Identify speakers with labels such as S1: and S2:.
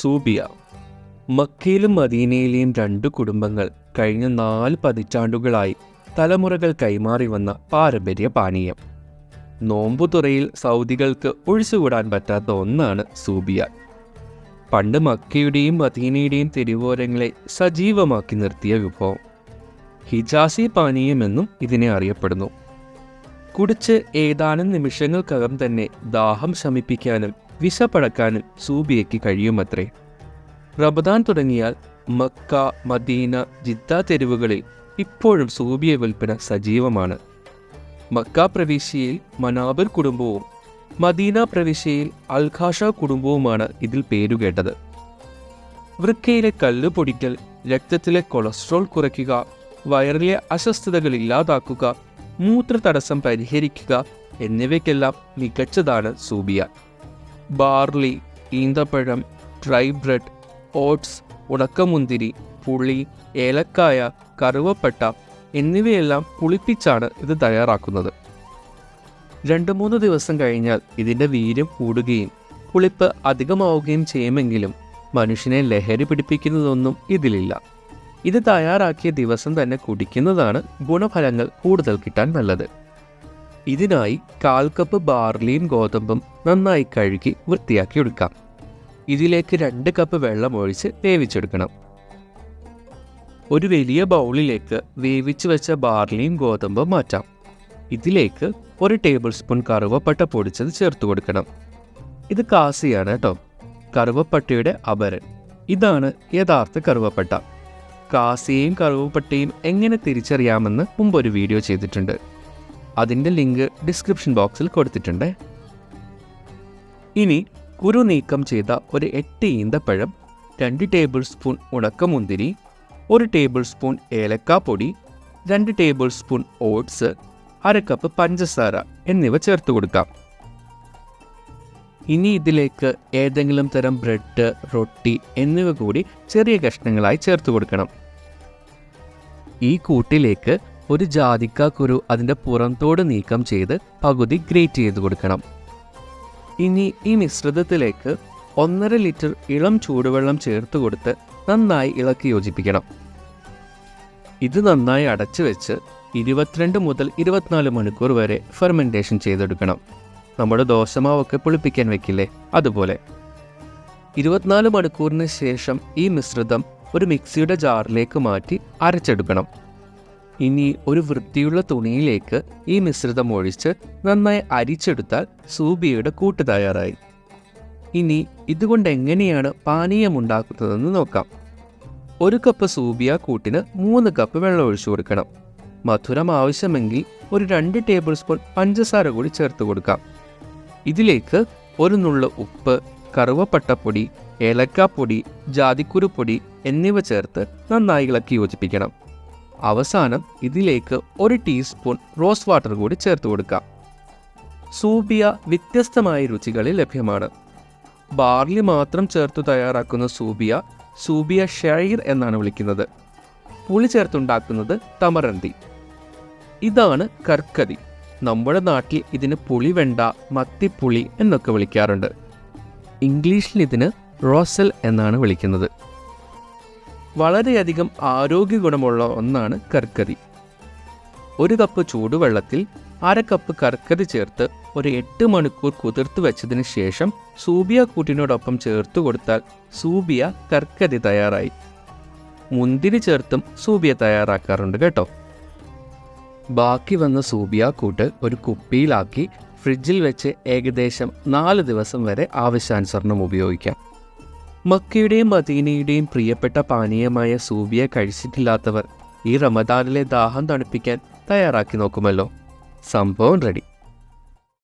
S1: സൂബിയ. മക്കയിലും മദീനയിലെയും രണ്ട് കുടുംബങ്ങൾ കഴിഞ്ഞ നാല് പതിറ്റാണ്ടുകളായി തലമുറകൾ കൈമാറി വന്ന പാരമ്പര്യ പാനീയം. നോമ്പുതുറയിൽ സൗദികൾക്ക് ഒഴിച്ചുകൂടാൻ പറ്റാത്ത ഒന്നാണ് സൂബിയ. പണ്ട് മക്കയുടെയും മദീനയുടെയും തെരുവോരങ്ങളെ സജീവമാക്കി നിർത്തിയ വിഭവം. ഹിജാസി പാനീയമെന്നും ഇതിനെ അറിയപ്പെടുന്നു. കുടിച്ച് ഏതാനും നിമിഷങ്ങൾക്കകം തന്നെ ദാഹം ശമിപ്പിക്കാനും വിശപ്പടക്കാനും സൂബിയയ്ക്ക് കഴിയുമത്രേ. റബദാൻ തുടങ്ങിയാൽ മക്ക മദീന ജിദ്ദ തെരുവുകളിൽ ഇപ്പോഴും സൂബിയ വിൽപ്പന സജീവമാണ്. മക്ക പ്രവിശ്യയിൽ മനാബിർ കുടുംബവും മദീന പ്രവിശ്യയിൽ അൽഖാഷ കുടുംബവുമാണ് ഇതിൽ പേരുകേട്ടത്. വൃക്കയിലെ കല്ല് പൊടിക്കൽ രക്തത്തിലെ കൊളസ്ട്രോൾ കുറയ്ക്കുക വയറിലെ അസ്വസ്ഥതകൾ ഇല്ലാതാക്കുക മൂത്ര തടസ്സം പരിഹരിക്കുക എന്നിവയ്ക്കെല്ലാം മികച്ചതാണ് സൂബിയ. ബാർലി ഈന്തപ്പഴം ഡ്രൈ ബ്രെഡ് ഓട്സ് ഉണക്കമുന്തിരി പുളി ഏലക്കായ കറുവപ്പട്ട എന്നിവയെല്ലാം പുളിപ്പിച്ചാണ് ഇത് തയ്യാറാക്കുന്നത്. രണ്ട് മൂന്ന് ദിവസം കഴിഞ്ഞാൽ ഇതിന്റെ വീര്യം കൂടുകയും പുളിപ്പ് അധികമാവുകയും ചെയ്യുമെങ്കിലും മനുഷ്യനെ ലഹരി പിടിപ്പിക്കുന്നതൊന്നും ഇതിലില്ല. ഇത് തയ്യാറാക്കിയ ദിവസം തന്നെ കുടിക്കുന്നതാണ് ഗുണഫലങ്ങൾ കൂടുതൽ കിട്ടാൻ നല്ലത്. ഇതിനായി കാൽ കപ്പ് ബാർലിയും ഗോതമ്പും നന്നായി കഴുകി വൃത്തിയാക്കി എടുക്കാം ഇതിലേക്ക് രണ്ട് കപ്പ് വെള്ളം ഒഴിച്ച് വേവിച്ചെടുക്കണം. ഒരു വലിയ ബൗളിലേക്ക് വേവിച്ചു വെച്ച ബാർലിയും ഗോതമ്പും മാറ്റാം. ഇതിലേക്ക് ഒരു ടേബിൾ സ്പൂൺ കറുവപ്പട്ട പൊടിച്ചത് ചേർത്ത് കൊടുക്കണം. ഇത് കാസിയാണ് കേട്ടോ കറുവപ്പട്ടയുടെ അപരൻ. ഇതാണ് യഥാർത്ഥ കറുവപ്പട്ട. കാസിയെയും കറുവപ്പട്ടയും എങ്ങനെ തിരിച്ചറിയാമെന്ന് മുമ്പൊരു വീഡിയോ ചെയ്തിട്ടുണ്ട്. അതിന്റെ ലിങ്ക് ഡിസ്ക്രിപ്ഷൻ ബോക്സിൽ കൊടുത്തിട്ടുണ്ട്. ഇനി കുരു നീക്കം ചെയ്ത ഒരു എട്ട് ഈന്തപ്പഴം രണ്ട് ടേബിൾ സ്പൂൺ ഉണക്കമുന്തിരി ഒരു ടേബിൾ സ്പൂൺ ഏലക്കാപ്പൊടി രണ്ട് ടേബിൾ സ്പൂൺ ഓട്സ് അര കപ്പ് പഞ്ചസാര എന്നിവ ചേർത്ത് കൊടുക്കാം. ഇനി ഇതിലേക്ക് ഏതെങ്കിലും തരം ബ്രെഡ് റൊട്ടി എന്നിവ കൂടി ചെറിയ കഷ്ണങ്ങളായി ചേർത്ത് കൊടുക്കണം. ഈ കൂട്ടിലേക്ക് ഒരു ജാതിക്ക കുരു അതിന്റെ പുറംതോട് നീക്കം ചെയ്ത് പകുതി ഗ്രേറ്റ് ചെയ്ത് കൊടുക്കണം. ഇനി ഈ മിശ്രിതത്തിലേക്ക് ഒന്നര ലിറ്റർ ഇളം ചൂടുവെള്ളം ചേർത്ത് കൊടുത്ത് നന്നായി ഇളക്കി യോജിപ്പിക്കണം. ഇത് നന്നായി അടച്ചു വെച്ച് ഇരുപത്തിരണ്ട് മുതൽ ഇരുപത്തിനാല് മണിക്കൂർ വരെ ഫെർമെന്റേഷൻ ചെയ്തെടുക്കണം. നമ്മുടെ ദോശമാവൊക്കെ പുളിപ്പിക്കാൻ വെക്കില്ലേ? അതുപോലെ. ഇരുപത്തിനാല് മണിക്കൂറിന് ശേഷം ഈ മിശ്രിതം ഒരു മിക്സിയുടെ ജാറിലേക്ക് മാറ്റി അരച്ചെടുക്കണം. ഇനി ഒരു വൃത്തിയുള്ള തുണിയിലേക്ക് ഈ മിശ്രിതം ഒഴിച്ച് നന്നായി അരിച്ചെടുത്താൽ സൂബിയയുടെ കൂട്ട് തയ്യാറായി. ഇനി ഇതുകൊണ്ട് എങ്ങനെയാണ് പാനീയം ഉണ്ടാക്കുന്നതെന്ന് നോക്കാം. ഒരു കപ്പ് സൂബിയ കൂട്ടിന് മൂന്ന് കപ്പ് വെള്ളം ഒഴിച്ചു കൊടുക്കണം. മധുരം ആവശ്യമെങ്കിൽ ഒരു രണ്ട് ടേബിൾ സ്പൂൺ പഞ്ചസാര കൂടി ചേർത്ത് കൊടുക്കാം. ഇതിലേക്ക് ഒരു നുള്ള ഉപ്പ് കറുവപ്പട്ടപ്പൊടി ഏലക്കാപ്പൊടി ജാതിക്കുരുപ്പൊടി എന്നിവ ചേർത്ത് നന്നായി ഇളക്കി യോജിപ്പിക്കണം. അവസാനം ഇതിലേക്ക് ഒരു ടീസ്പൂൺ റോസ് വാട്ടർ കൂടി ചേർത്ത് കൊടുക്കാം. സൂബിയ വ്യത്യസ്തമായ രുചികളിൽ ലഭ്യമാണ്. ബാർലി മാത്രം ചേർത്ത് തയ്യാറാക്കുന്ന സൂബിയ സൂബിയ ഷെയർ എന്നാണ് വിളിക്കുന്നത്. പുളി ചേർത്തുണ്ടാക്കുന്നത് തമറന്തി ഇതാണ് കർക്കതി നമ്മുടെ നാട്ടിൽ ഇതിന് പുളിവെണ്ട മത്തിപ്പുളി എന്നൊക്കെ വിളിക്കാറുണ്ട്. ഇംഗ്ലീഷിൽ ഇതിന് റോസൽ എന്നാണ് വിളിക്കുന്നത്. വളരെയധികം ആരോഗ്യ ഗുണമുള്ള ഒന്നാണ് കർക്കരി. ഒരു കപ്പ് ചൂടുവെള്ളത്തിൽ അര കപ്പ് കർക്കരി ചേർത്ത് ഒരു എട്ട് മണിക്കൂർ കുതിർത്ത് വെച്ചതിന് ശേഷം സൂബിയ കൂട്ടിനോടൊപ്പം ചേർത്ത് കൊടുത്താൽ സൂബിയ കർക്കരി തയ്യാറായി. മുന്തിരി ചേർത്തും സൂബിയ തയ്യാറാക്കാറുണ്ട് കേട്ടോ. ബാക്കി വന്ന സൂബിയ കൂട്ട് ഒരു കുപ്പിയിലാക്കി ഫ്രിഡ്ജിൽ വെച്ച് ഏകദേശം നാല് ദിവസം വരെ ആവശ്യാനുസരണം ഉപയോഗിക്കാം. മക്കയുടെയും മദീനയുടെയും പ്രിയപ്പെട്ട പാനീയമായ സൂബിയെ കഴിച്ചിട്ടില്ലാത്തവർ ഈ റമദാനിലെ ദാഹം തണുപ്പിക്കാൻ തയ്യാറാക്കി നോക്കുമല്ലോ. സംഭവം റെഡി